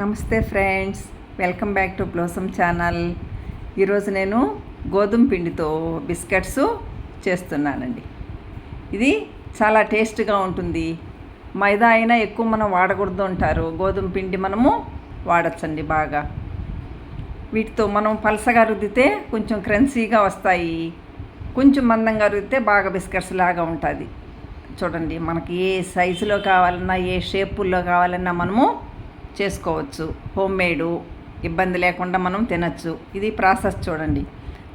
నమస్తే friends welcome back to blossom channel. ఈరోజు నేను గోధుమ పిండితో బిస్కెట్స్ చేస్తున్నానండి. ఇది చాలా టేస్ట్గా ఉంటుంది. మైదా అయినా ఎక్కువ మనం వాడకూడదు అంటారు. గోధుమ పిండి మనము వాడచ్చండి బాగా. వీటితో మనం పలసగా రుద్దితే కొంచెం క్రన్సీగా వస్తాయి. కొంచెం మందంగా రుద్దితే బాగా బిస్కెట్స్ లాగా ఉంటుంది. చూడండి మనకి ఏ సైజులో కావాలన్నా ఏ షేపుల్లో కావాలన్నా మనము చేసుకోవచ్చు. హోమ్ మేడు ఇబ్బంది లేకుండా మనం తినచ్చు. ఇది ప్రాసెస్ చూడండి.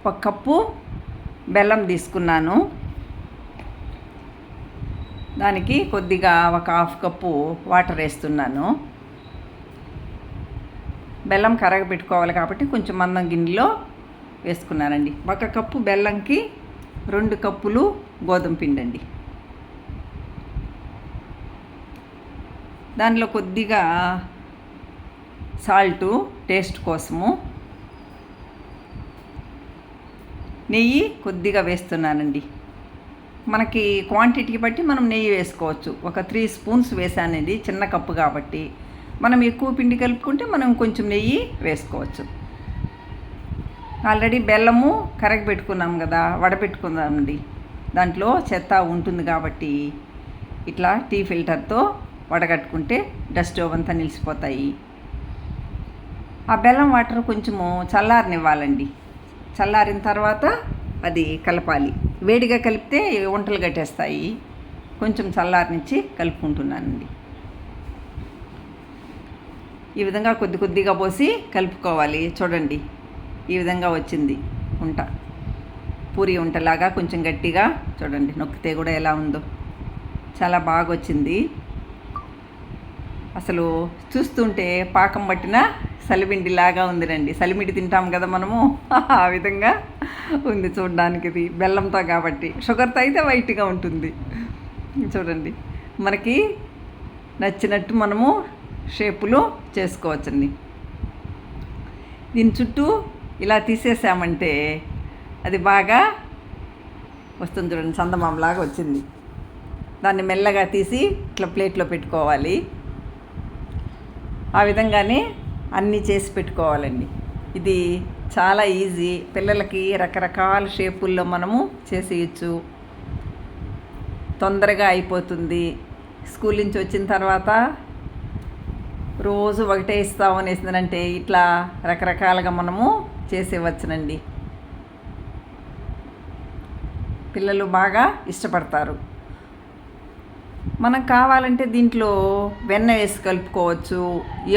ఒక కప్పు బెల్లం తీసుకున్నాను. దానికి కొద్దిగా ఒక హాఫ్ కప్పు వాటర్ వేస్తున్నాను. బెల్లం కరగ పెట్టుకోవాలి కాబట్టి కొంచెం మందం గిన్నెలో వేసుకున్నానండి. ఒక కప్పు బెల్లంకి రెండు కప్పులు గోధుమ పిండి అండి దానిలో కొద్దిగా సాల్టు టేస్ట్ కోసము. నెయ్యి కొద్దిగా వేస్తున్నానండి. మనకి క్వాంటిటీ బట్టి మనం నెయ్యి వేసుకోవచ్చు. ఒక త్రీ స్పూన్స్ వేసానండి చిన్న కప్పు కాబట్టి. మనం ఎక్కువ పిండి కలుపుకుంటే మనం కొంచెం నెయ్యి వేసుకోవచ్చు. ఆల్రెడీ బెల్లము కరగ పెట్టుకున్నాం కదా వడపెట్టుకుందామండి దాంట్లో చెత్త ఉంటుంది కాబట్టి ఇట్లా టీ ఫిల్టర్తో వడగట్టుకుంటే డస్ట్ అంతా నిలిచిపోతాయి ఆ బెల్లం వాటర్ కొంచెము చల్లారనివ్వాలండి. చల్లారిన తర్వాత అది కలపాలి. వేడిగా కలిపితే వంటలు కట్టేస్తాయి కొంచెం చల్లారనిచ్చి కలుపుకుంటున్నానండి. ఈ విధంగా కొద్ది కొద్దిగా పోసి కలుపుకోవాలి. చూడండి ఈ విధంగా వచ్చింది ఉంట పూరి ఉంటలాగా కొంచెం గట్టిగా చూడండి నొక్కితే కూడా ఎలా ఉందో. చాలా బాగా వచ్చింది అసలు చూస్తుంటే పాకం పట్టిన సలిపిండి లాగా ఉందిరండి. సలిమిడి తింటాం కదా మనము. ఆ విధంగా ఉంది చూడడానికి ఇది బెల్లంతో కాబట్టి. షుగర్తో అయితే వైట్గా ఉంటుంది. చూడండి. మనకి నచ్చినట్టు మనము షేపులో చేసుకోవచ్చండి. దీని చుట్టూ ఇలా తీసేసామంటే అది బాగా వస్తుంది చూడండి చందమామలాగా వచ్చింది. దాన్ని మెల్లగా తీసి ఇట్లా ప్లేట్లో పెట్టుకోవాలి. ఆ విధంగానే అన్నీ చేసి పెట్టుకోవాలండి. ఇది చాలా ఈజీ. పిల్లలకి రకరకాల షేపుల్లో మనము చేసేయచ్చు. తొందరగా అయిపోతుంది. స్కూల్ నుంచి వచ్చిన తర్వాత రోజు ఒకటే ఇస్తాం అనేసిందంటే ఇట్లా రకరకాలుగా మనము చేసేవచ్చునండి. పిల్లలు బాగా ఇష్టపడతారు. మనం కావాలంటే దీంట్లో వెన్న వేసి కలుపుకోవచ్చు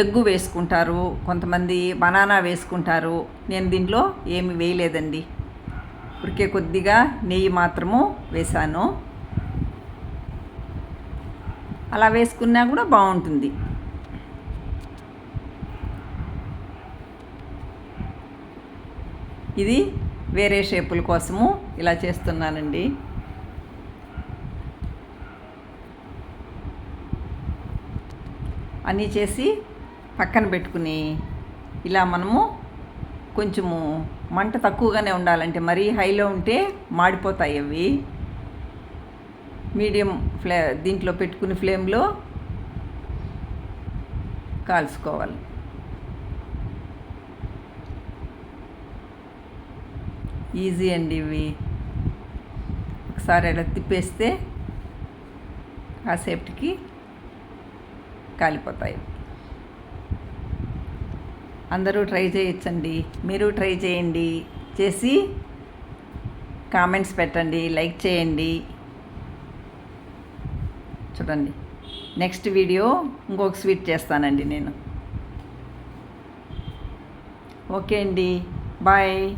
ఎగ్గు వేసుకుంటారు కొంతమంది బనానా వేసుకుంటారు. నేను దీంట్లో ఏమి వేయలేదండి. ఉరికే కొద్దిగా నెయ్యి మాత్రము వేశాను అలా వేసుకున్నా కూడా బాగుంటుంది. ఇది వేరే షేపుల కోసము ఇలా చేస్తున్నానండి. అన్నీ చేసి పక్కన పెట్టుకుని ఇలా మనము కొంచెము మంట తక్కువగానే ఉండాలంటే మరీ హైలో ఉంటే మాడిపోతాయి అవి. మీడియం ఫ్లే దీంట్లో పెట్టుకుని ఫ్లేమ్లో కాల్చుకోవాలి. ఈజీ అండి ఇవి. ఒకసారి అలా తిప్పేస్తే కాసేపటికి కాలిపోతాయి. అందరూ ట్రై చేయొచ్చండి. మీరు ట్రై చేయండి. చేసి కామెంట్స్ పెట్టండి. లైక్ చేయండి. చూడండి. నెక్స్ట్ వీడియో ఇంకొక స్వీట్ చేస్తానండి నేను. ఓకే అండి. బాయ్.